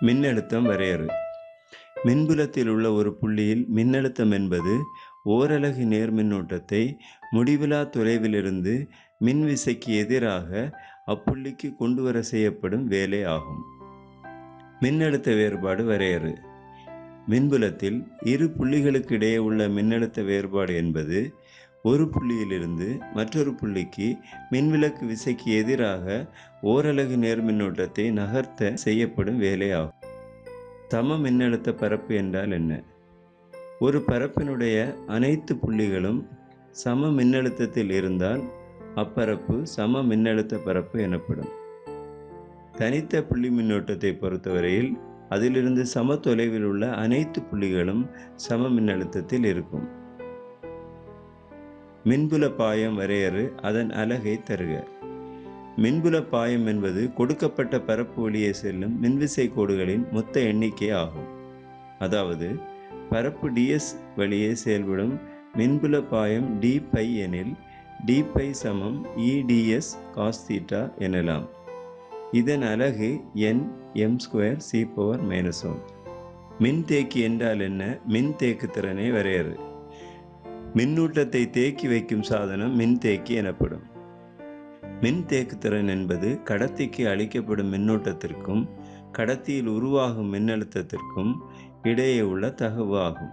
மின்னழுத்தம் வரையறு. மின்புலத்தில் உள்ள ஒரு புள்ளியில் மின்னழுத்தம் என்பது ஓரலகு நேர்மின்னூட்டத்தை முடிவிலா தொலைவிலிருந்து மின்விசைக்கு எதிராக அப்புள்ளிக்கு கொண்டு வர செய்யப்படும் வேலை ஆகும். மின்னழுத்த வேறுபாடு வரையறு. மின்புலத்தில் இரு புள்ளிகளுக்கு இடையே உள்ள மின்னழுத்த வேறுபாடு என்பது ஒரு புள்ளியிலிருந்து மற்றொரு புள்ளிக்கு மின்விளக்கு விசைக்கு எதிராக ஓரலகு நேர்மின்னோட்டத்தை நகர்த்த செய்யப்படும் வேலையாகும். சம மின்னழுத்த பரப்பு என்றால் என்ன? ஒரு பரப்பினுடைய அனைத்து புள்ளிகளும் சம மின்னழுத்தத்தில் இருந்தால் அப்பரப்பு சம மின்னழுத்த பரப்பு எனப்படும். தனித்த புள்ளி மின்னோட்டத்தை பொறுத்தவரையில் அதிலிருந்து சம தொலைவில் உள்ள அனைத்து புள்ளிகளும் சம மின்னழுத்தத்தில் இருக்கும். மின்புல பாயம் வரையறு அதன் அலகை தருக. மின்புல பாயம் என்பது கொடுக்கப்பட்ட பரப்பு வழியே செல்லும் மின்விசை கோடுகளின் மொத்த எண்ணிக்கை ஆகும். அதாவது பரப்பு டிஎஸ் வழியே செயல்படும் மின்புல பாயம் டி பை எனில் டி பை சமம் இடிஎஸ் காஸ் தீட்டா எனலாம். இதன் அலகு N M square C power minus one மின்தேக்கி என்றால் என்ன? மின்தேக்கு திறனை வரையறு. மின்னூட்டத்தை தேக்கி வைக்கும் சாதனம் மின்தேக்கி எனப்படும். மின்தேக்குத்திறன் என்பது கடத்திக்கு அளிக்கப்படும் மின்னூட்டத்திற்கும் கடத்தியில் உருவாகும் மின்னழுத்தத்திற்கும் இடையே உள்ள தகவு ஆகும்.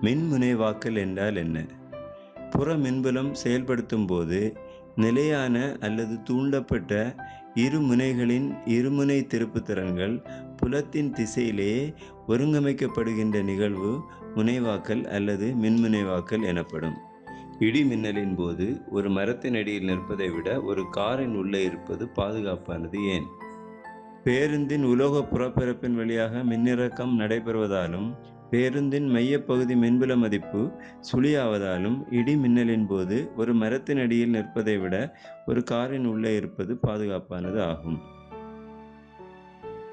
மின்முனைவாக்கல் என்றால் என்ன? புற மின்புலம் செயல்படுத்தும் போது நிலையான அல்லது தூண்டப்பட்ட இருமுனைகளின் இருமுனை திருப்புத்திறன்கள் புலத்தின் திசையிலேயே ஒருங்கமைக்கப்படுகின்ற நிகழ்வு முனைவாக்கல் அல்லது மின்முனைவாக்கல் எனப்படும். இடி மின்னலின் போது ஒரு மரத்தின் அடியில் நிற்பதை விட ஒரு காரின் உள்ளே இருப்பது பாதுகாப்பானது ஏன்? பேருந்தின் உலோக புறப்பிறப்பின் வழியாக மின்னிறக்கம் நடைபெறுவதாலும் பேருந்தின் மையப்பகுதி மின்புல மதிப்பு சுழியாவதாலும் இடி மின்னலின் போது ஒரு மரத்தின் அடியில் நிற்பதை விட ஒரு காரின் உள்ளே இருப்பது பாதுகாப்பானது ஆகும்.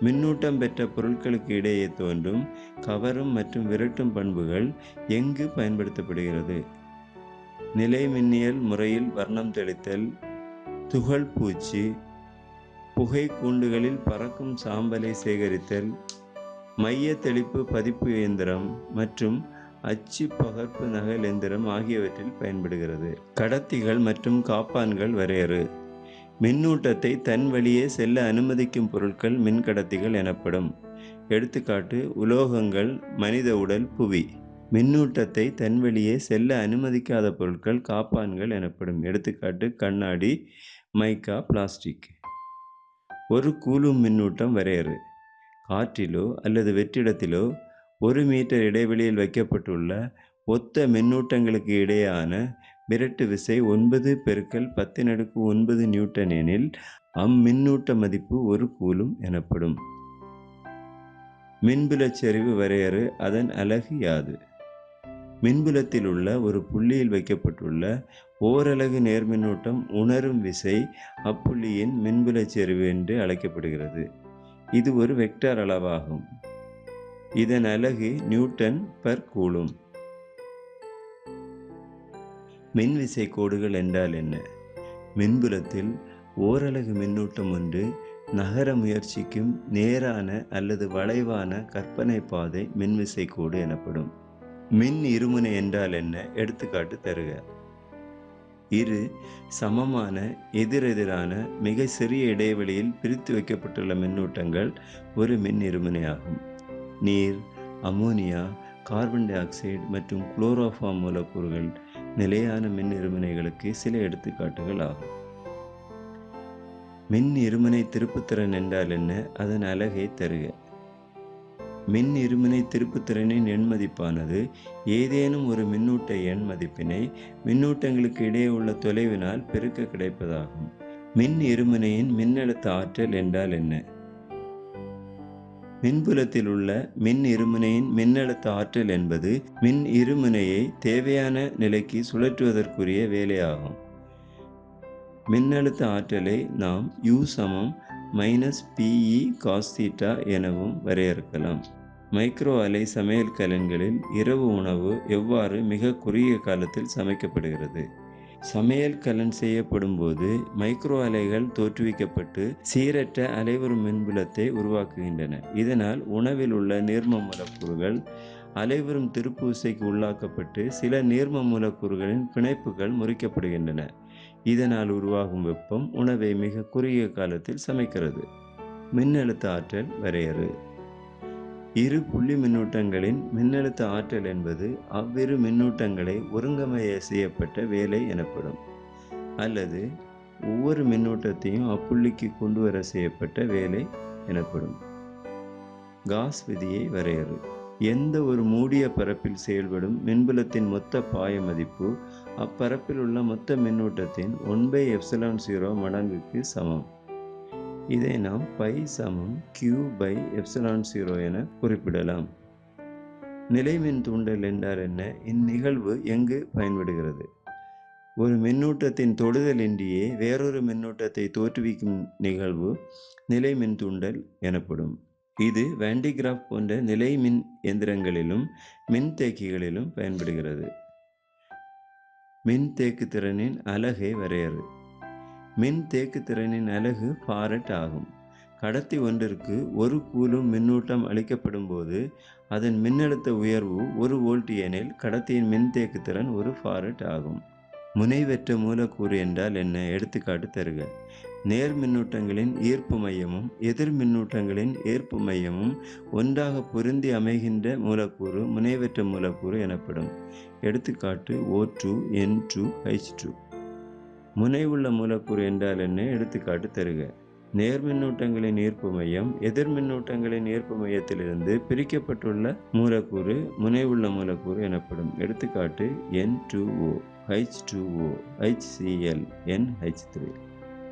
மின்னூட்டம் பெற்ற பொருட்களுக்கு இடையே தோன்றும் கவரும் மற்றும் விரட்டும் பண்புகள் எங்கு பயன்படுத்தப்படுகிறது? நிலை மின்னியல் முறையில் வர்ணம் தெளித்தல் துகள் பூச்சி புகை கூண்டுகளில் பறக்கும் சாம்பலை சேகரித்தல் மைய தெளிப்பு பதிப்பு இயந்திரம் மற்றும் அச்சு பகர்ப்பு நகல் எந்திரம் ஆகியவற்றில் பயன்படுகிறது. கடத்திகள் மற்றும் காப்பான்கள் வரையறு. மின்னூட்டத்தை தன் வழியே செல்ல அனுமதிக்கும் பொருட்கள் மின்கடத்திகள் எனப்படும். எடுத்துக்காட்டு உலோகங்கள் மனித உடல் புவி. மின்னூட்டத்தை தன் வழியே செல்ல அனுமதிக்காத பொருட்கள் காப்பான்கள் எனப்படும். எடுத்துக்காட்டு கண்ணாடி மைக்கா பிளாஸ்டிக். ஒரு கூலும் மின்னூட்டம் வரையறு. காற்றிலோ அல்லது வெற்றிடத்திலோ ஒரு மீட்டர் இடைவெளியில் வைக்கப்பட்டுள்ள ஒத்த மின்னூட்டங்களுக்கு இடையேயான விரட்டு விசை ஒன்பது பெருக்கல் பத்து நடுக்கு ஒன்பது நியூட்டன் எனில் அம்மின்னூட்ட மதிப்பு ஒரு கூலும் எனப்படும். மின்புலச்சரிவு வரையறு அதன் அலகு யாது? மின்புலத்தில் உள்ள ஒரு புள்ளியில் வைக்கப்பட்டுள்ள ஓரலகு நேர்மின்னூட்டம் உணரும் விசை அப்புள்ளியின் மின்புலச் செறிவு என்று அழைக்கப்படுகிறது. இது ஒரு வெக்டார் அளவாகும். இதன் அலகு நியூட்டன் பர் கூலும். மின்விசை கோடுகள் என்றால் என்ன? மின்புலத்தில் ஓரலகு மின்னூட்டம் ஒன்று நகர முயற்சிக்கும் நேரான அல்லது வளைவான கற்பனை பாதை மின்விசை கோடு எனப்படும். மின் இருமுனை என்றால் என்ன? எடுத்துக்காட்டு தருக. இரு சமமான எதிரெதிரான மிக சிறிய இடைவெளியில் பிரித்து வைக்கப்பட்டுள்ள மின்னூட்டங்கள் ஒரு மின் இருமுனையாகும் நீர் அமோனியா கார்பன் டை ஆக்சைடு மற்றும் குளோரோஃபார்ம் மூலக்கூறுகள் நிலையான மின் இருமுனைகளுக்கு சில எடுத்துக்காட்டுகள் ஆகும். மின் இருமுனை திருப்புத்திறன் என்றால் என்ன? அதன் அழகை தருக. மின் இருமுனை திருப்புத்திறனின் எண் மதிப்பானது. ஏதேனும் ஒரு மின்னூட்ட எண் மதிப்பினை மின்னூட்டங்களுக்கு இடையே உள்ள தொலைவினால் பெருக்க கிடைப்பதாகும். மின் இருமுனையின் மின்னழுத்த ஆற்றல் என்றால் என்ன? மின்புலத்தில் உள்ள மின் இருமுனையின் மின்னழுத்த ஆற்றல் என்பது மின் இருமுனையை தேவையான நிலைக்கு சுழற்றுவதற்குரிய வேலையாகும். மின்னழுத்த ஆற்றலை நாம் யூ சமம் மைனஸ் பிஇ காஸ்தீட்டா எனவும் வரையறுக்கலாம். மைக்ரோ அலை சமையல் கலன்களில் இரவு உணவு எவ்வாறு மிக குறுகிய காலத்தில் சமைக்கப்படுகிறது? சமையல் கலன் செய்யப்படும் போது மைக்ரோ அலைகள் தோற்றுவிக்கப்பட்டு சீரற்ற அலைவரும் மின்புலத்தை உருவாக்குகின்றன. இதனால் உணவில் உள்ள நீர்ம மூலக்கூறுகள் அலைவரும் திருப்பூசைக்கு உள்ளாக்கப்பட்டு சில நீர்ம மூலக்கூறுகளின் பிணைப்புகள் முறிக்கப்படுகின்றன. இதனால் உருவாகும் வெப்பம் உணவை மிக குறுகிய காலத்தில் சமைக்கிறது. மின்னழுத்த ஆற்றல் வரையறு. இரு புள்ளி மின்னூட்டங்களின் மின்னழுத்த ஆற்றல் என்பது அவ்விரு மின்னூட்டங்களை ஒருங்கமைய செய்யப்பட்ட வேலை எனப்படும். அல்லது ஒவ்வொரு மின்னூட்டத்தையும் அப்புள்ளிக்கு கொண்டு வர செய்யப்பட்ட வேலை எனப்படும். காஸ் விதியை வரையறு. எந்த ஒரு மூடிய பரப்பில் செயல்படும் மின்புலத்தின் மொத்த பாய மதிப்பு அப்பரப்பில் உள்ள மொத்த மின்னூட்டத்தின் ஒன் பை எப்சலான் ஜீரோ மடங்குக்கு சமம். இதை நாம் பை சமம் கியூ பை எப்சலான் ஜீரோ என குறிப்பிடலாம். நிலைமின் தூண்டல் என்றால் என்ன? இந்நிகழ்வு எங்கு பயன்படுகிறது? ஒரு மின்னூட்டத்தின் தொடுதலின்றியே வேறொரு மின்னூட்டத்தை தோற்றுவிக்கும் நிகழ்வு நிலை மின் தூண்டல் எனப்படும். இது வேண்டிகிராஃப் போன்ற நிலை மின் எந்திரங்களிலும் மின்தேக்கிகளிலும் பயன்படுகிறது. மின்தேக்கு திறனின் அலகை வரையறு. மின் தேக்கு திறனின் அலகு ஃபாரட் ஆகும். கடத்தி ஒன்றிற்கு ஒரு கூலும் மின்னூட்டம் அளிக்கப்படும் போது அதன் மின்னழுத்த உயர்வு ஒரு வோல்ட் எனில் கடத்தியின் மின்தேக்கு திறன் ஒரு ஃபாரட் ஆகும். முனைவற்ற மூலக்கூறு என்றால் என்ன? எடுத்துக்காட்டு தருக. நேர் மின்னூட்டங்களின் ஈர்ப்பு மையமும் எதிர் மின்னூட்டங்களின் ஈர்ப்பு மையமும் ஒன்றாக பொருந்தி அமைகின்ற மூலக்கூறு முனைவற்ற மூலக்கூறு எனப்படும். எடுத்துக்காட்டு O two N two H two முனைவுள்ள மூலக்கூறு என்றால் என்ன? எடுத்துக்காட்டு தருக. நேர்மின்னூட்டங்களின் ஈர்ப்பு மையம் எதிர்மின்னூட்டங்களின் ஈர்ப்பு மையத்திலிருந்து பிரிக்கப்பட்டுள்ள மூலக்கூறு முனைவுள்ள மூலக்கூறு எனப்படும். எடுத்துக்காட்டு N two O H two O HCl N H three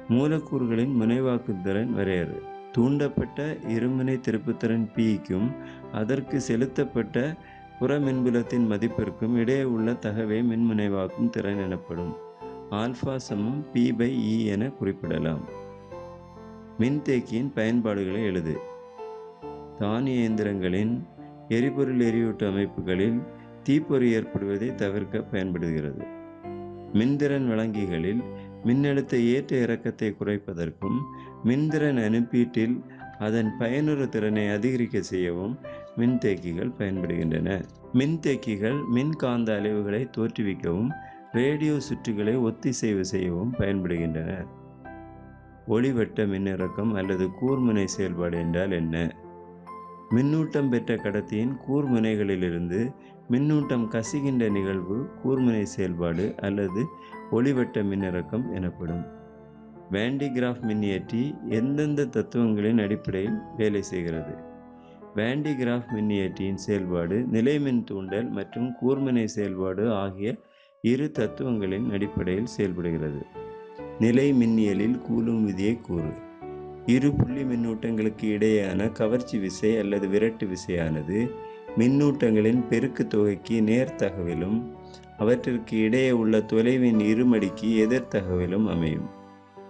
மூலக்கூறுகளின் முனைவாக்குத்திறன் வரையறு. தூண்டப்பட்ட இருமுனை திருப்புத்திறன் பிக்கும் அதற்கு செலுத்தப்பட்ட புற மின்புலத்தின் மதிப்பிற்கும் இடையே உள்ள தகவை மின்முனைவாக்கும் திறன் எனப்படும். ஆல்ஃபா சமம் பி பை இ என குறிப்பிடலாம். மின்தேக்கியின் பயன்பாடுகளை எழுது. தானிய இயந்திரங்களின் எரிபொருள் எரியூட்டு அமைப்புகளில் தீப்பொறி ஏற்படுவதை தவிர்க்க பயன்படுகிறது. மின்திறன் வழங்கிகளில் மின்னழுத்த ஏற்ற இறக்கத்தை குறைப்பதற்கும் மின்திறன் அனுப்பீட்டில் அதன் பயனுறு திறனை அதிகரிக்க செய்யவும் மின்தேக்கிகள் பயன்படுகின்றன. மின்தேக்கிகள் மின்காந்த அலைவுகளை தோற்றுவிக்கவும் ரேடியோ சுற்றுகளை ஒத்திசைவு செய்யவும் பயன்படுகின்றன. ஒளிவட்ட மின்னிறக்கம் அல்லது கூர்முனை செயல்பாடு என்றால் என்ன? மின்னூட்டம் பெற்ற கடத்தியின் கூர்முனைகளிலிருந்து மின்னூட்டம் கசிகின்ற நிகழ்வு கூர்முனை செயல்பாடு அல்லது ஒளிவட்ட மின்னிறக்கம் எனப்படும். வேண்டிகிராஃப் மின்னியற்றி எந்தெந்த தத்துவங்களின் அடிப்படையில் வேலை செய்கிறது? வேண்டிகிராஃப் மின்னியற்றியின் செயல்பாடு நிலைமின் தூண்டல் மற்றும் கூர்முனை செயல்பாடு ஆகிய இரு தத்துவங்களின் அடிப்படையில் செயல்படுகிறது. நிலை மின்னியலில் கூலும் விதியை கூறு. இரு புள்ளி மின்னூட்டங்களுக்கு இடையேயான கவர்ச்சி விசை அல்லது விரட்டு விசையானது மின்னூட்டங்களின் பெருக்கு தொகைக்கு நேர்த்தகவிலும் அவற்றிற்கு இடையே உள்ள தொலைவின் இருமடிக்கு எதிர்த்தகவிலும் அமையும்.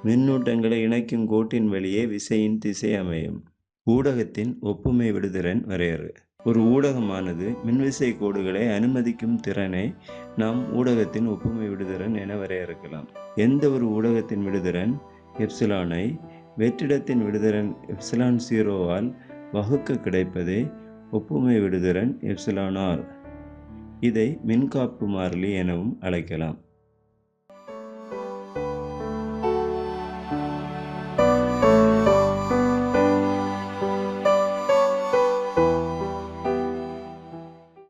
மின்னூட்டங்களை இணைக்கும் கோட்டின் வழியே விசையின் திசை அமையும். ஊடகத்தின் ஒப்புமை விடுதிறன் வரையறு. ஒரு ஊடகமானது மின்விசை கோடுகளை அனுமதிக்கும் திறனை நாம் ஊடகத்தின் ஒப்புமை விடுதிறன் என வரையறுக்கலாம். எந்த ஒரு ஊடகத்தின் விடுதிறன் எப்சிலானை வெற்றிடத்தின் விடுதிறன் எப்சிலான் ஜீரோவால் வகுக்க கிடைப்பதே ஒப்புமை விடுதிறன் எப்சிலான் ஆர் இதை மின்காப்பு மாறிலி எனவும் அழைக்கலாம்.